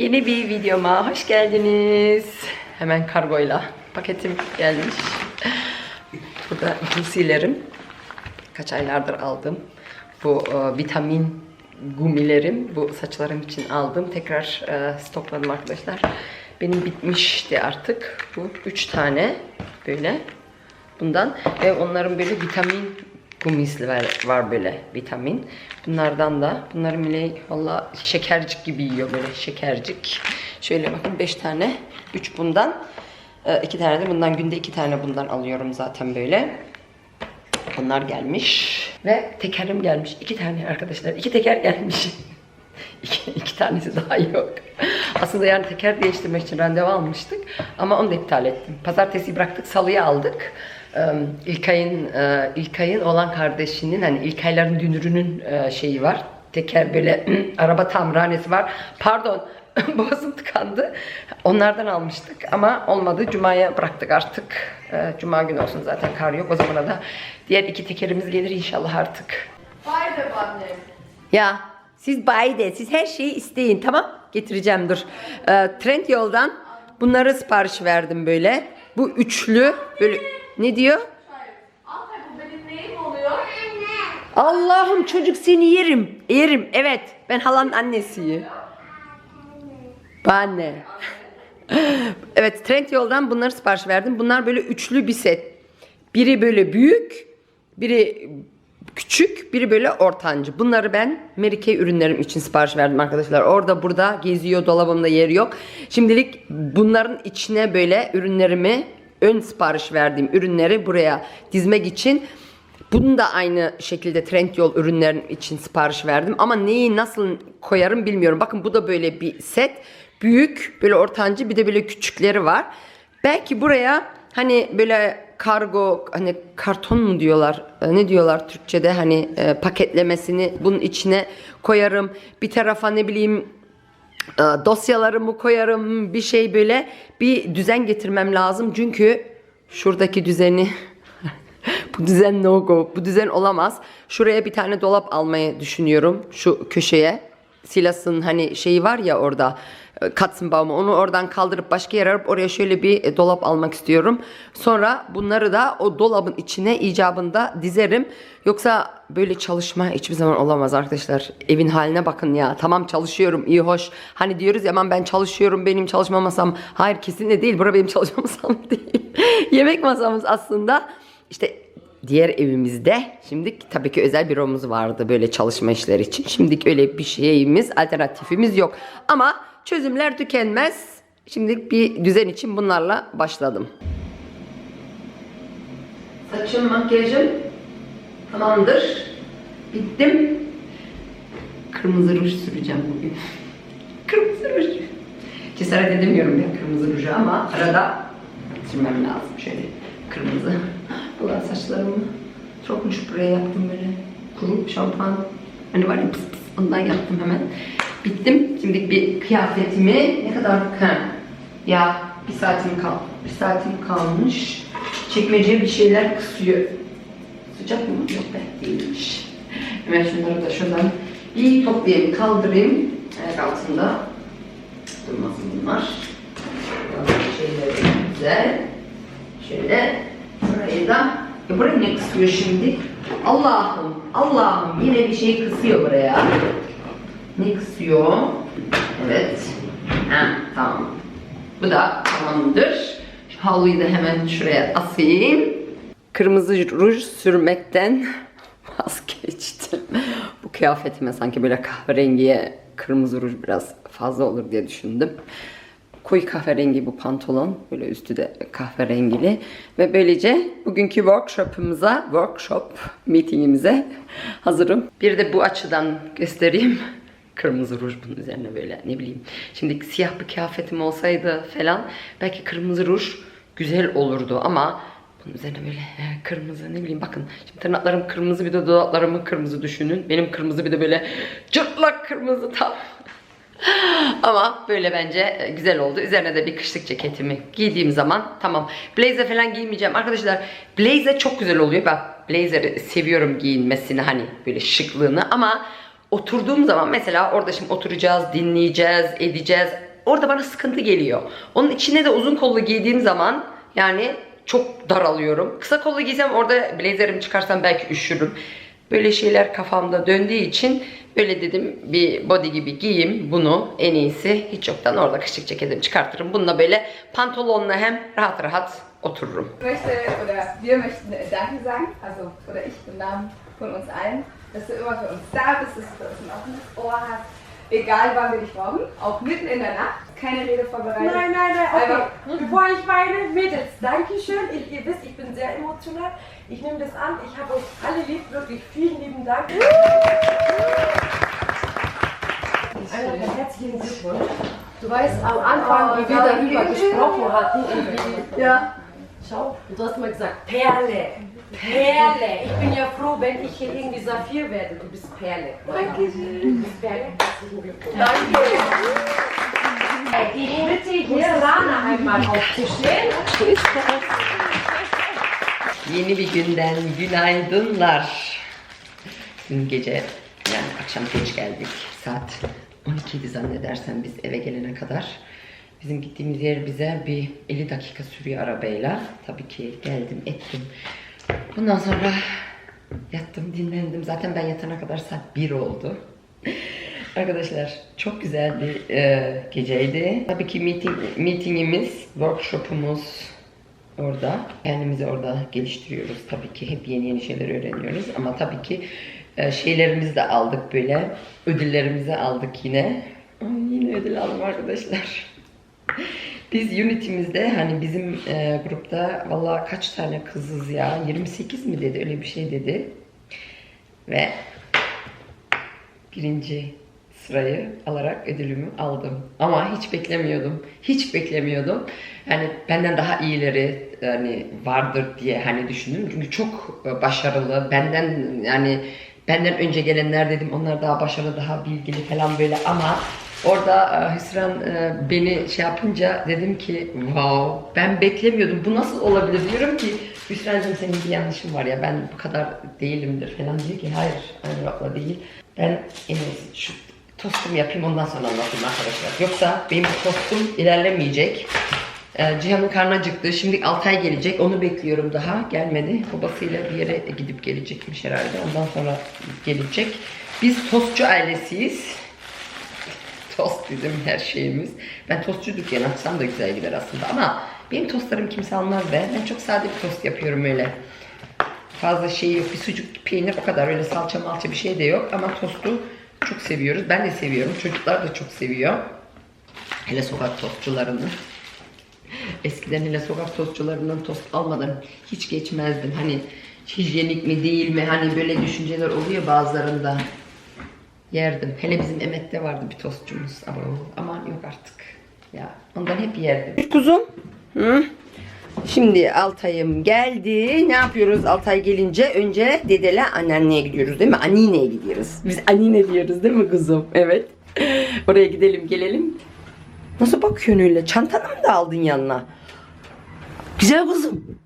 Yeni bir videoma hoş geldiniz. Hemen kargoyla paketim gelmiş. Burada giysilerim. Kaç aylardır aldım. Bu e, vitamin gumilerim. Bu saçlarım için aldım. Tekrar e, stokladım arkadaşlar. Benim bitmişti artık. Bu üç tane böyle bundan ve onların böyle vitamin gumisi var, var böyle vitamin. Bunlardan da bunların bile valla şekercik gibi yiyor böyle şekercik. Şöyle bakın 5 tane 3 bundan 2 tane de bundan günde 2 tane bundan alıyorum zaten böyle. Onlar gelmiş ve tekerim gelmiş. 2 tane arkadaşlar. 2 teker gelmiş. iki, iki tanesi daha yok. Aslında yani teker değiştirmek için randevu almıştık ama onu da iptal ettim. Pazartesi bıraktık, salıya aldık. İlkay'ın e, İlkay'ın olan kardeşinin hani İlkay'ların dünürünün e, şeyi var. Teker böyle araba tamirhanesi var. Pardon boğazım tıkandı. Onlardan almıştık ama olmadı. Cuma'ya bıraktık artık. Ee, Cuma günü olsun zaten kar yok. O zamana da diğer iki tekerimiz gelir inşallah artık. Be annem. Ya siz bayi de siz her şeyi isteyin tamam getireceğim dur. Trend yoldan bunları sipariş verdim böyle. Bu üçlü böyle ne diyor? Allah'ım çocuk seni yerim. Yerim evet ben halanın annesiyim. Anne. evet trend yoldan bunları sipariş verdim. Bunlar böyle üçlü bir set. Biri böyle büyük, biri küçük, biri böyle ortancı. Bunları ben Kay ürünlerim için sipariş verdim arkadaşlar. Orada burada geziyor, dolabımda yer yok. Şimdilik bunların içine böyle ürünlerimi ön sipariş verdiğim ürünleri buraya dizmek için bunu da aynı şekilde Trendyol ürünlerin için sipariş verdim. Ama neyi nasıl koyarım bilmiyorum. Bakın bu da böyle bir set. Büyük, böyle ortancı bir de böyle küçükleri var. Belki buraya hani böyle kargo hani karton mu diyorlar e, ne diyorlar Türkçe'de hani e, paketlemesini bunun içine koyarım. Bir tarafa ne bileyim dosyalarımı koyarım bir şey böyle bir düzen getirmem lazım. Çünkü şuradaki düzeni bu düzen no go. Bu düzen olamaz. Şuraya bir tane dolap almayı düşünüyorum. Şu köşeye. Silas'ın hani şeyi var ya orada. E, Katzenbaum'u onu oradan kaldırıp başka yere alıp oraya şöyle bir e, dolap almak istiyorum. Sonra bunları da o dolabın içine icabında dizerim. Yoksa böyle çalışma hiçbir zaman olamaz arkadaşlar. Evin haline bakın ya. Tamam çalışıyorum iyi hoş. Hani diyoruz ya ben çalışıyorum benim çalışma masam. Hayır kesinlikle değil. Bura benim çalışma masam değil. Yemek masamız aslında. İşte diğer evimizde şimdi tabii ki özel büromuz vardı böyle çalışma işleri için. Şimdilik öyle bir şeyimiz, alternatifimiz yok. Ama çözümler tükenmez. Şimdi bir düzen için bunlarla başladım. Saçım, makyajım tamamdır. Bittim. Kırmızı ruj süreceğim bugün. kırmızı ruj. Cesaret edemiyorum ya kırmızı ruju ama arada sürmem lazım şöyle kırmızı. Ulan saçlarımı sokmuş buraya yaptım böyle kuru şampuan. Hani var ya pıs pıs ondan yaptım hemen. Bittim. Şimdi bir kıyafetimi ne kadar ha, ya bir saatim kal bir saatim kalmış. Çekmeceye bir şeyler kısıyor. Sıcak mı? Yok be değilmiş. Hemen şunları da şuradan bir toplayayım kaldırayım. Ayak altında durmasın bunlar. Şeyleri güzel. Şöyle burayı da ya burayı ne kısıyor şimdi? Allah'ım Allah'ım yine bir şey kısıyor buraya. Ne kısıyor? Evet. Ha, tamam. Bu da tamamdır. Şu havluyu da hemen şuraya asayım. Kırmızı ruj sürmekten vazgeçtim. Bu kıyafetime sanki böyle kahverengiye kırmızı ruj biraz fazla olur diye düşündüm. Koyu kahverengi bu pantolon. Böyle üstü de kahverengili. Ve böylece bugünkü workshop'ımıza, workshop meetingimize hazırım. Bir de bu açıdan göstereyim. Kırmızı ruj bunun üzerine böyle ne bileyim. Şimdi siyah bir kıyafetim olsaydı falan belki kırmızı ruj güzel olurdu ama bunun üzerine böyle kırmızı ne bileyim bakın. Şimdi tırnaklarım kırmızı bir de dudaklarımı kırmızı düşünün. Benim kırmızı bir de böyle cırtlak kırmızı tam. Ama böyle bence e, güzel oldu. Üzerine de bir kışlık ceketimi giydiğim zaman tamam. Blazer falan giymeyeceğim. Arkadaşlar blazer çok güzel oluyor. Ben blazer'ı seviyorum giyinmesini hani böyle şıklığını ama oturduğum zaman mesela orada şimdi oturacağız, dinleyeceğiz, edeceğiz. orada bana sıkıntı geliyor. Onun içine de uzun kollu giydiğim zaman yani çok daralıyorum. Kısa kollu giysem orada blazerimi çıkarsam belki üşürüm. Böyle şeyler kafamda döndüğü için öyle dedim bir body gibi giyeyim bunu en iyisi. Hiç yoktan orada kışlık ceketimi çıkartırım. Bununla böyle pantolonla hem rahat rahat otururum. Ich möchte oder wir möchten Danke sagen, also oder ich im Namen von uns allen, dass du immer für uns da bist, dass du für uns ein offenes Ohr hast, egal wann wir dich brauchen, auch mitten in der Nacht, keine Rede vorbereitet. Nein, nein, nein, okay. Einfach- Bevor ich weine, Mädels, Dankeschön. Ich, ihr wisst, ich bin sehr emotional. Ich nehme das an. Ich habe euch alle lieb. Wirklich vielen lieben Dank. Einmal herzlichen Glückwunsch. Du weißt, am Anfang, wie wir darüber gesprochen hatten, und wie, Ja. Schau, du hast mal gesagt, Perle, Perle. Ich bin ja froh, wenn ich hier irgendwie Saphir werde. Du bist Perle. Danke. Du bist Perle. Danke. Ich bitte hier Rana einmal aufzustehen. Yeni bir günden günaydınlar. Dün gece yani akşam geç geldik. Saat 12 idi zannedersem biz eve gelene kadar. Bizim gittiğimiz yer bize bir 50 dakika sürüyor arabayla. Tabii ki geldim ettim. Bundan sonra yattım dinlendim. Zaten ben yatana kadar saat 1 oldu. Arkadaşlar çok güzel bir e, geceydi. Tabii ki meeting, meetingimiz, workshopumuz, orada. Kendimizi orada geliştiriyoruz tabii ki. Hep yeni yeni şeyler öğreniyoruz. Ama tabii ki e, şeylerimizi de aldık böyle. Ödüllerimizi aldık yine. Ay, yine ödül aldım arkadaşlar. Biz Unity'mizde hani bizim e, grupta vallahi kaç tane kızız ya? 28 mi dedi öyle bir şey dedi. Ve birinci sırayı alarak ödülümü aldım. Ama hiç beklemiyordum. Hiç beklemiyordum. Yani benden daha iyileri yani vardır diye hani düşündüm. Çünkü çok e, başarılı. Benden yani benden önce gelenler dedim onlar daha başarılı, daha bilgili falan böyle ama orada e, Hüsran e, beni şey yapınca dedim ki wow ben beklemiyordum. Bu nasıl olabilir? Diyorum ki Hüsran'cığım senin bir yanlışın var ya ben bu kadar değilimdir falan diyor ki hayır hayır abla değil. Ben en iyisi şu tostumu yapayım ondan sonra anlatayım arkadaşlar. Yoksa benim tostum ilerlemeyecek. Ee, Cihan'ın karnı acıktı. Şimdi Altay gelecek. Onu bekliyorum daha. Gelmedi. Babasıyla bir yere gidip gelecekmiş herhalde. Ondan sonra gelecek. Biz tostçu ailesiyiz. Tost bizim her şeyimiz. Ben tostçu dükkanı açsam da güzel gider aslında ama benim tostlarım kimse almaz be. Ben çok sade bir tost yapıyorum öyle. Fazla şey yok. Bir sucuk, peynir o kadar. Öyle salça malça bir şey de yok. Ama tostu çok seviyoruz. Ben de seviyorum. Çocuklar da çok seviyor. Hele sokak tostçularını. Eskiden hele sokak tostçularından tost almadan hiç geçmezdim. Hani hijyenik mi değil mi? Hani böyle düşünceler oluyor bazılarında. Yerdim. Hele bizim Emet'te vardı bir tostçumuz. Ama aman yok artık. Ya ondan hep yerdim. Kuzum. Hı? Şimdi Altay'ım geldi. Ne yapıyoruz Altay gelince? Önce dedele anneanneye gidiyoruz değil mi? Anneanneye gidiyoruz. Biz anneanne diyoruz değil mi kuzum? Evet. Oraya gidelim gelelim. Nasıl bakıyorsun öyle? Çantanı mı da aldın yanına? Güzel kuzum.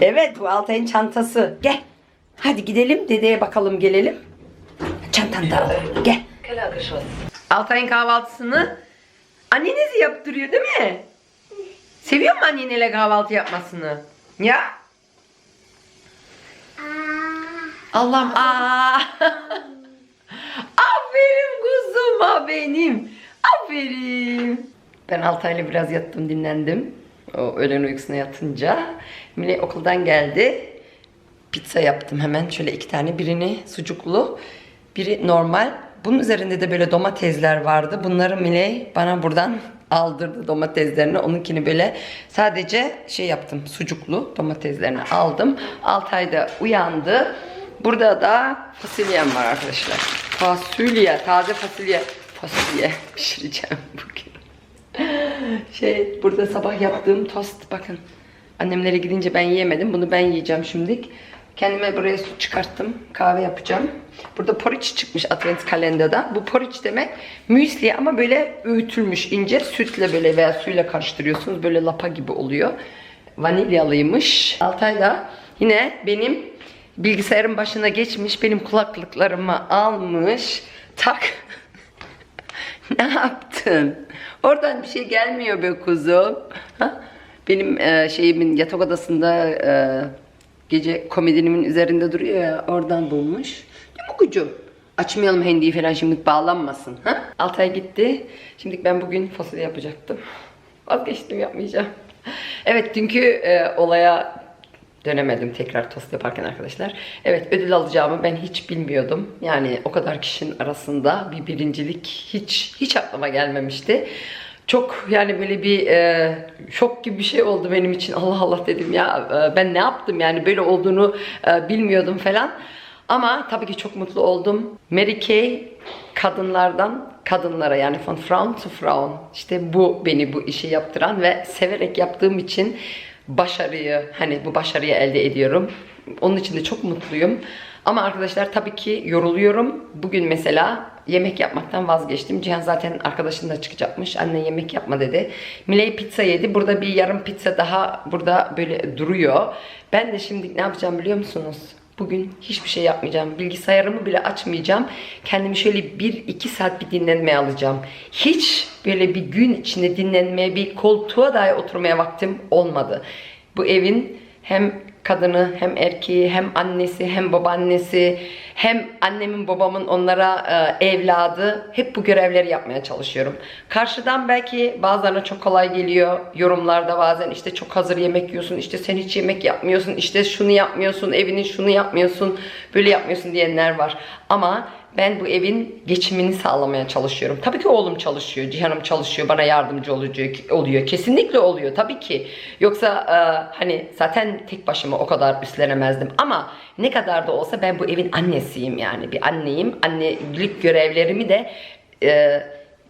Evet bu Altay'ın çantası. Gel. Hadi gidelim dedeye bakalım gelelim. Çantanı da al. Gel. Altay'ın kahvaltısını anneniz yaptırıyor değil mi? Seviyor mu anneyle kahvaltı yapmasını? Ya? Allah'ım aa. Aferin kuzuma benim. Aferin. Ben Altay'la biraz yattım dinlendim. O öğlen uykusuna yatınca. Mine okuldan geldi. Pizza yaptım hemen. Şöyle iki tane. Birini sucuklu. Biri normal. Bunun üzerinde de böyle domatesler vardı. Bunları Miley bana buradan aldırdı domateslerini. Onunkini böyle sadece şey yaptım. Sucuklu domateslerini aldım. Altay da uyandı. Burada da fasulyem var arkadaşlar. Fasulye, taze fasulye. Fasulye pişireceğim bugün. Şey burada sabah yaptığım tost bakın. Annemlere gidince ben yiyemedim. Bunu ben yiyeceğim şimdilik. Kendime buraya su çıkarttım. Kahve yapacağım. Burada porridge çıkmış Advent kalenderda. Bu porridge demek müsli ama böyle öğütülmüş ince sütle böyle veya suyla karıştırıyorsunuz. Böyle lapa gibi oluyor. Vanilyalıymış. Altay da yine benim bilgisayarın başına geçmiş. Benim kulaklıklarımı almış. Tak. Ne yaptın? Oradan bir şey gelmiyor be kuzum. Benim e, şeyimin yatak odasında e, gece komedinimin üzerinde duruyor ya oradan bulmuş. Ne bu kucum? Açmayalım hendiyi falan şimdi bağlanmasın. Ha? Altay gitti. Şimdi ben bugün fasulye yapacaktım. Vazgeçtim yapmayacağım. Evet dünkü e, olaya dönemedim tekrar tost yaparken arkadaşlar. Evet ödül alacağımı ben hiç bilmiyordum. Yani o kadar kişinin arasında bir birincilik hiç hiç aklıma gelmemişti. Çok yani böyle bir e, şok gibi bir şey oldu benim için. Allah Allah dedim ya e, ben ne yaptım yani böyle olduğunu e, bilmiyordum falan. Ama tabii ki çok mutlu oldum. Mary Kay kadınlardan kadınlara yani von Frauen zu Frauen. İşte bu beni bu işi yaptıran ve severek yaptığım için başarıyı hani bu başarıyı elde ediyorum. Onun için de çok mutluyum. Ama arkadaşlar tabii ki yoruluyorum. Bugün mesela yemek yapmaktan vazgeçtim. Cihan zaten arkadaşınla çıkacakmış. Anne yemek yapma dedi. Miley pizza yedi. Burada bir yarım pizza daha burada böyle duruyor. Ben de şimdi ne yapacağım biliyor musunuz? Bugün hiçbir şey yapmayacağım. Bilgisayarımı bile açmayacağım. Kendimi şöyle 1-2 saat bir dinlenmeye alacağım. Hiç böyle bir gün içinde dinlenmeye, bir koltuğa dahi oturmaya vaktim olmadı. Bu evin hem kadını hem erkeği hem annesi hem babaannesi hem annemin babamın onlara e, evladı. Hep bu görevleri yapmaya çalışıyorum. Karşıdan belki bazılarına çok kolay geliyor. Yorumlarda bazen işte çok hazır yemek yiyorsun işte sen hiç yemek yapmıyorsun işte şunu yapmıyorsun evinin şunu yapmıyorsun böyle yapmıyorsun diyenler var. Ama ben bu evin geçimini sağlamaya çalışıyorum. Tabii ki oğlum çalışıyor, Cihan'ım çalışıyor, bana yardımcı oluyor, oluyor. Kesinlikle oluyor tabii ki. Yoksa e, hani zaten tek başıma o kadar üstlenemezdim. Ama ne kadar da olsa ben bu evin annesiyim yani. Bir anneyim. Annelik görevlerimi de e,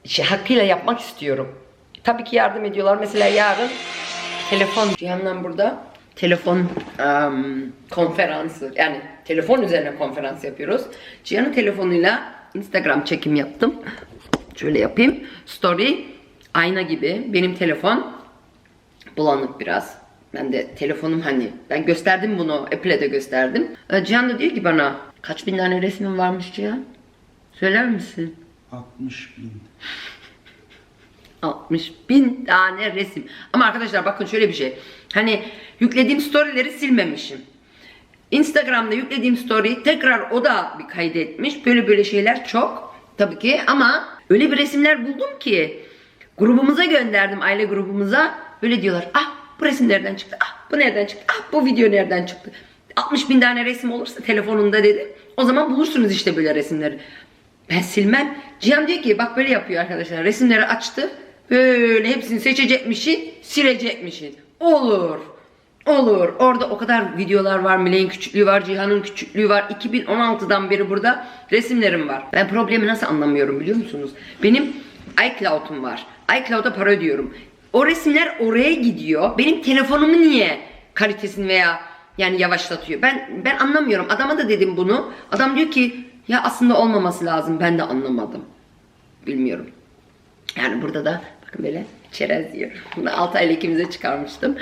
şey, hakkıyla yapmak istiyorum. Tabii ki yardım ediyorlar. Mesela yarın telefon Cihan'la burada telefon em, konferansı yani telefon üzerine konferans yapıyoruz. Cihan'ın telefonuyla Instagram çekim yaptım. Şöyle yapayım. Story ayna gibi. Benim telefon bulanık biraz. Ben de telefonum hani ben gösterdim bunu Apple'e de gösterdim. Ee, Cihan da diyor ki bana kaç bin tane resmin varmış Cihan? Söyler misin? 60 bin. 60 bin tane resim. Ama arkadaşlar bakın şöyle bir şey. Hani yüklediğim storyleri silmemişim. Instagram'da yüklediğim story tekrar o da bir kaydetmiş. Böyle böyle şeyler çok tabii ki ama öyle bir resimler buldum ki grubumuza gönderdim aile grubumuza. Böyle diyorlar ah bu resim nereden çıktı? Ah bu nereden çıktı? Ah bu video nereden çıktı? 60 bin tane resim olursa telefonunda dedi. O zaman bulursunuz işte böyle resimleri. Ben silmem. Cihan diyor ki bak böyle yapıyor arkadaşlar. Resimleri açtı. Böyle hepsini seçecekmişin, silecekmişin. Olur. Olur. Orada o kadar videolar var. Miley'in küçüklüğü var. Cihan'ın küçüklüğü var. 2016'dan beri burada resimlerim var. Ben problemi nasıl anlamıyorum biliyor musunuz? Benim iCloud'um var. iCloud'a para ödüyorum. O resimler oraya gidiyor. Benim telefonumu niye kalitesini veya yani yavaşlatıyor? Ben ben anlamıyorum. Adama da dedim bunu. Adam diyor ki ya aslında olmaması lazım. Ben de anlamadım. Bilmiyorum. Yani burada da bakın böyle çerez yiyorum. Bunu 6 aylık ikimize çıkarmıştım.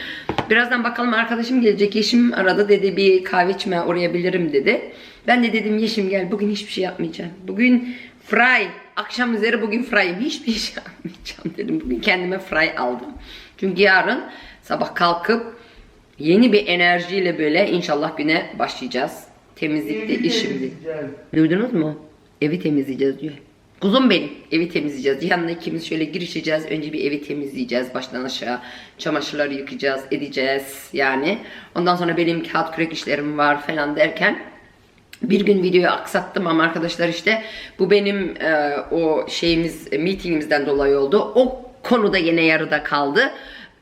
Birazdan bakalım arkadaşım gelecek. Yeşim arada dedi bir kahve içmeye uğrayabilirim dedi. Ben de dedim Yeşim gel bugün hiçbir şey yapmayacağım. Bugün fry. Akşam üzeri bugün fry'im. Hiçbir şey yapmayacağım dedim. Bugün kendime fry aldım. Çünkü yarın sabah kalkıp yeni bir enerjiyle böyle inşallah güne başlayacağız. Temizlikte işimdi. Duydunuz mu? Evi temizleyeceğiz diyor. Kuzum benim. Evi temizleyeceğiz. Cihan'la ikimiz şöyle girişeceğiz. Önce bir evi temizleyeceğiz. Baştan aşağı. Çamaşırları yıkayacağız. Edeceğiz yani. Ondan sonra benim kağıt kürek işlerim var falan derken bir gün videoyu aksattım ama arkadaşlar işte bu benim e, o şeyimiz meetingimizden dolayı oldu. O konuda yine yarıda kaldı.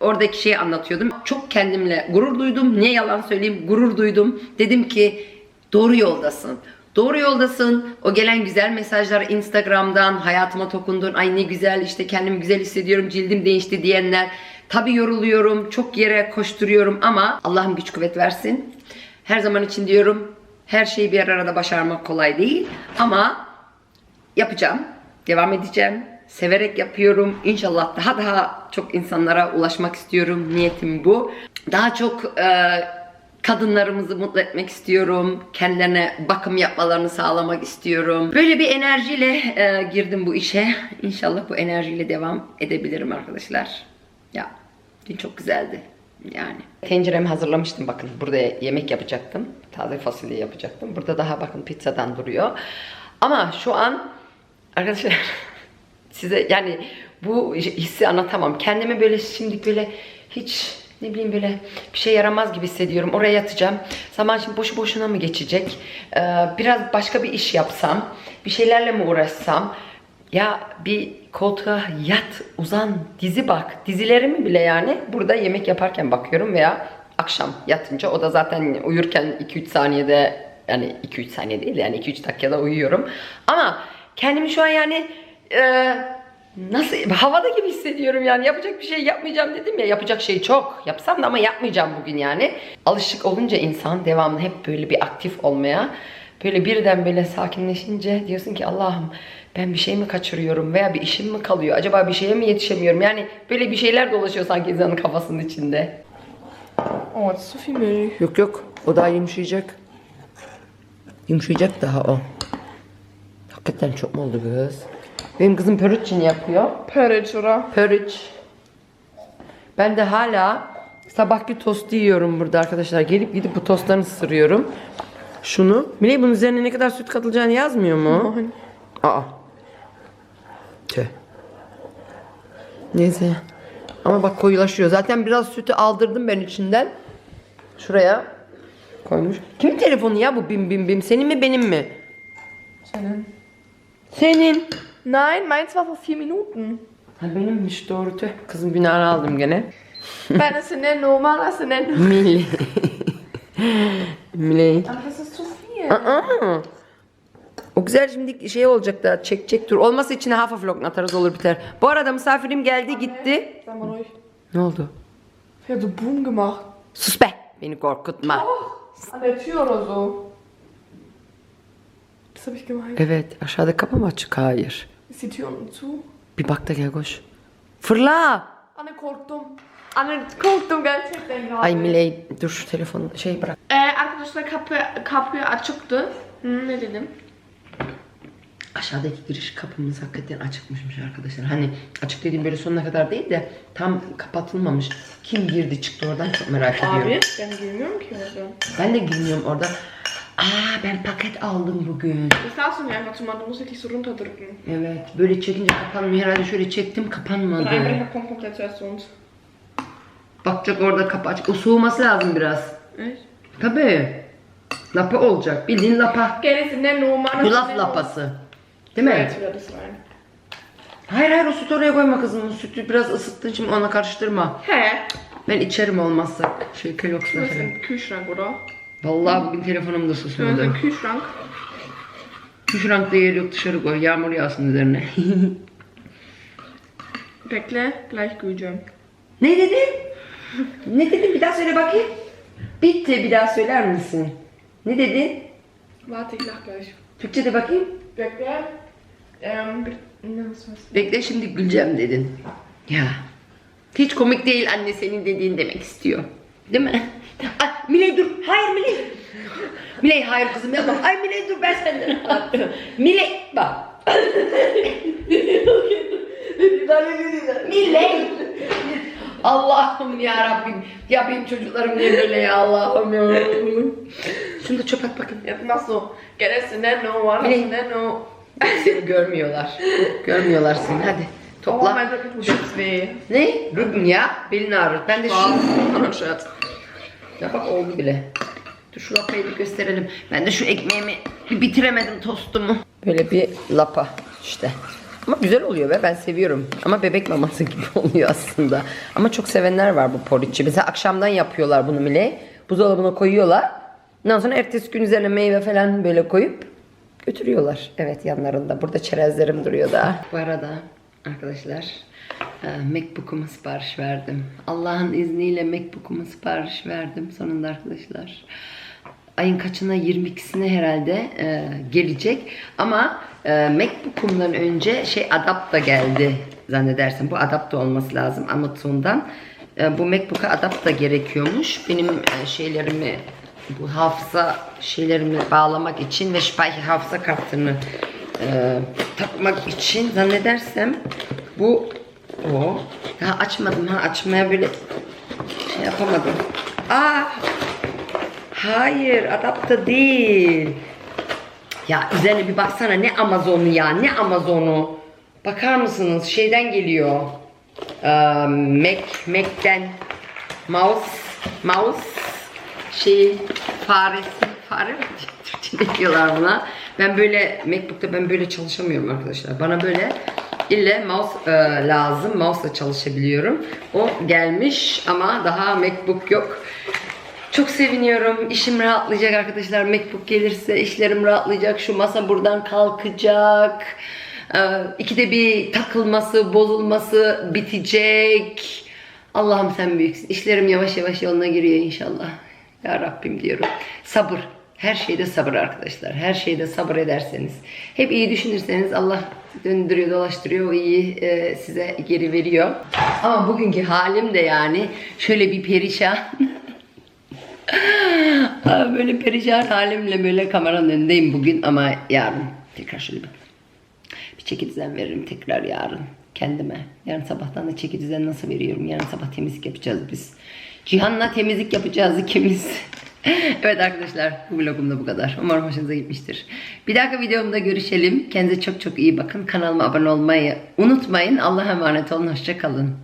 Oradaki şeyi anlatıyordum. Çok kendimle gurur duydum. Ne yalan söyleyeyim gurur duydum. Dedim ki doğru yoldasın. Doğru yoldasın. O gelen güzel mesajlar Instagram'dan hayatıma dokundun. Ay ne güzel işte kendimi güzel hissediyorum. Cildim değişti diyenler. Tabii yoruluyorum. Çok yere koşturuyorum ama Allah'ım güç kuvvet versin. Her zaman için diyorum her şeyi bir arada başarmak kolay değil ama yapacağım. Devam edeceğim. Severek yapıyorum. İnşallah daha daha çok insanlara ulaşmak istiyorum. Niyetim bu. Daha çok e, Kadınlarımızı mutlu etmek istiyorum. Kendilerine bakım yapmalarını sağlamak istiyorum. Böyle bir enerjiyle e, girdim bu işe. İnşallah bu enerjiyle devam edebilirim arkadaşlar. Ya dün çok güzeldi. Yani. Tenceremi hazırlamıştım bakın. Burada yemek yapacaktım. Taze fasulye yapacaktım. Burada daha bakın pizzadan duruyor. Ama şu an arkadaşlar size yani bu hissi anlatamam. Kendimi böyle şimdi böyle hiç ne bileyim böyle bir şey yaramaz gibi hissediyorum. Oraya yatacağım. Zaman şimdi boşu boşuna mı geçecek? Ee, biraz başka bir iş yapsam, bir şeylerle mi uğraşsam? Ya bir koltuğa yat, uzan, dizi bak. Dizilerimi bile yani burada yemek yaparken bakıyorum veya akşam yatınca o da zaten uyurken 2-3 saniyede yani 2-3 saniye değil yani 2-3 dakikada uyuyorum. Ama kendimi şu an yani e, nasıl havada gibi hissediyorum yani yapacak bir şey yapmayacağım dedim ya yapacak şey çok yapsam da ama yapmayacağım bugün yani. Alışık olunca insan devamlı hep böyle bir aktif olmaya böyle birden böyle sakinleşince diyorsun ki Allah'ım ben bir şey mi kaçırıyorum veya bir işim mi kalıyor acaba bir şeye mi yetişemiyorum yani böyle bir şeyler dolaşıyor sanki insanın kafasının içinde. Oh, zu viel. Yok yok o daha yumuşayacak. Yumuşayacak daha o. Hakikaten çok mu oldu kız? Benim kızım pörüççini yapıyor. Oder? Pörüç. Ben de hala sabahki tostu yiyorum burada arkadaşlar. Gelip gidip bu tostlarını ısırıyorum. Şunu. Miley bunun üzerine ne kadar süt katılacağını yazmıyor mu? Aa. Tüh. Neyse. Ama bak koyulaşıyor. Zaten biraz sütü aldırdım ben içinden. Şuraya koymuş. Kimin telefonu ya bu bim bim bim? Senin mi benim mi? Seinen. Senin. Nein, meins war vor vier Minuten. Ha benimmiş doğru tüh. Kızım günahını aldım gene. Ben ist in der Nummer, das in der Nummer. Miley. Miley. Aber das ist zu viel. Aa. O güzel şimdi şey olacak da çekecek dur. Olması için hafif lokma atarız olur biter. Bu arada misafirim geldi gitti. Sag mal ruhig. Ne oldu? Ich hat so Boom gemacht. Sus be. Beni korkutma. An der Tür oder so. Das habe ich gemeint. Evet aşağıda kapı mı açık? Hayır. Ist die Tür unten zu? Bir bak da gel koş. Fırla. Anne korktum. Anne korktum gerçekten gerade. Ay Miley dur şu telefonu şey bırak. Ee, arkadaşlar kapı, kapı açıktı. Hı, ne dedim? Aşağıdaki giriş kapımız hakikaten açıkmışmış arkadaşlar. Hani açık dediğim böyle sonuna kadar değil de tam kapatılmamış. Kim girdi çıktı oradan çok merak ediyorum. Abi, ben girmiyorum ki orada. Ben de girmiyorum orada. Aa ben paket aldım bugün. Einfach zumachen, du musst wirklich so runterdrücken. Evet böyle çekince kapanmıyor. Herhalde şöyle çektim kapanmadı. komplett zuerst zu uns. Bakacak orada kapı açık. O soğuması lazım biraz. Echt? Tabii. Lapa olacak. Bildiğin lapa. İst in Yulaf lapası. Değil mi? Rein. Hayır hayır o sütü oraya koyma kızım. O sütü biraz ısıttın şimdi ona karıştırma. Hä? Ben içerim olmazsa. Şey Kellogg's'la falan. Kühlschrank, oder? Vallahi bugün telefonum da susmadı. Kühlschrank. Şu rankta yer yok dışarı koy. Yağmur yağsın üzerine. Bekle, gleich Güce. ne dedin? Ne dedin? Bir daha söyle bakayım. Bitti bir daha söyler misin? Ne dedin? Warte, ich lach gleich. Türkçe de bakayım. Bekle. Ähm? Bekle şimdi güleceğim dedin. Ya. Hiç komik değil anne senin dediğin demek istiyor. Değil mi? Ay Miley dur. Hayır Miley. Miley hayır kızım yapma. Ay Miley dur ben senden anlattım. Miley bak. Miley. Allah'ım ya Rabbim. Ya benim çocuklarım niye böyle ya Allah'ım ya. Şunu da çöp at bakayım. İn der Nummer. Das ist in der Nummer. Seni görmüyorlar. Görmüyorlar seni hadi. Topla. Ne? Rübün ya. Belin ağrır. Ben de şu... Ya bak oldu bile. Dur şu lapayı bir gösterelim. Ben de şu ekmeğimi bir bitiremedim tostumu. Böyle bir lapa işte. Ama güzel oluyor ve ben seviyorum. Ama bebek maması gibi oluyor aslında. Ama çok sevenler var bu poriçi. Mesela akşamdan yapıyorlar bunu bile. Buzdolabına koyuyorlar. Ondan sonra ertesi gün üzerine meyve falan böyle koyup götürüyorlar. Evet yanlarında. Burada çerezlerim duruyor da. Bu arada arkadaşlar Macbook'uma sipariş verdim. Allah'ın izniyle Macbook'uma sipariş verdim sonunda arkadaşlar. Ayın kaçına 22'sine herhalde e, gelecek. Ama e, Macbook'umdan önce şey Adapt da geldi. zannedersem. Bu adapte olması lazım Amazon'dan. E, bu MacBook'a adapte gerekiyormuş. Benim e, şeylerimi bu hafıza şeylerimi bağlamak için ve speicher hafıza kartını e, takmak için zannedersem bu o. Daha açmadım ha açmaya böyle şey yapamadım. Aa! Hayır adapte değil. Ya üzerine bir baksana ne Amazon'u ya ne Amazon'u. Bakar mısınız şeyden geliyor. Ee, Mac, Mac'ten mouse, mouse şey faresi, fare mi? Diyorlar buna. Ben böyle Macbook'ta ben böyle çalışamıyorum arkadaşlar. Bana böyle ille mouse e, lazım. Mouse'la çalışabiliyorum. O gelmiş ama daha Macbook yok. Çok seviniyorum. İşim rahatlayacak arkadaşlar. Macbook gelirse işlerim rahatlayacak. Şu masa buradan kalkacak. Ee, ikide bir takılması, bozulması bitecek. Allah'ım sen büyüksün. İşlerim yavaş yavaş yoluna giriyor inşallah. Ya Rabbim diyorum. Sabır. Her şeyde sabır arkadaşlar. Her şeyde sabır ederseniz. Hep iyi düşünürseniz Allah döndürüyor, dolaştırıyor. İyi e, size geri veriyor. Ama bugünkü halim de yani şöyle bir perişan. Böyle perişan halimle böyle kameranın önündeyim bugün ama yarın tekrar şöyle bir, bir çeki düzen veririm tekrar yarın kendime. Yarın sabahtan da çeki düzen nasıl veriyorum? Yarın sabah temizlik yapacağız biz. Cihan'la temizlik yapacağız ikimiz. evet arkadaşlar bu vlogum da bu kadar. Umarım hoşunuza gitmiştir. Bir dahaki videomda görüşelim. Kendinize çok çok iyi bakın. Kanalıma abone olmayı unutmayın. Allah'a emanet olun. Hoşçakalın.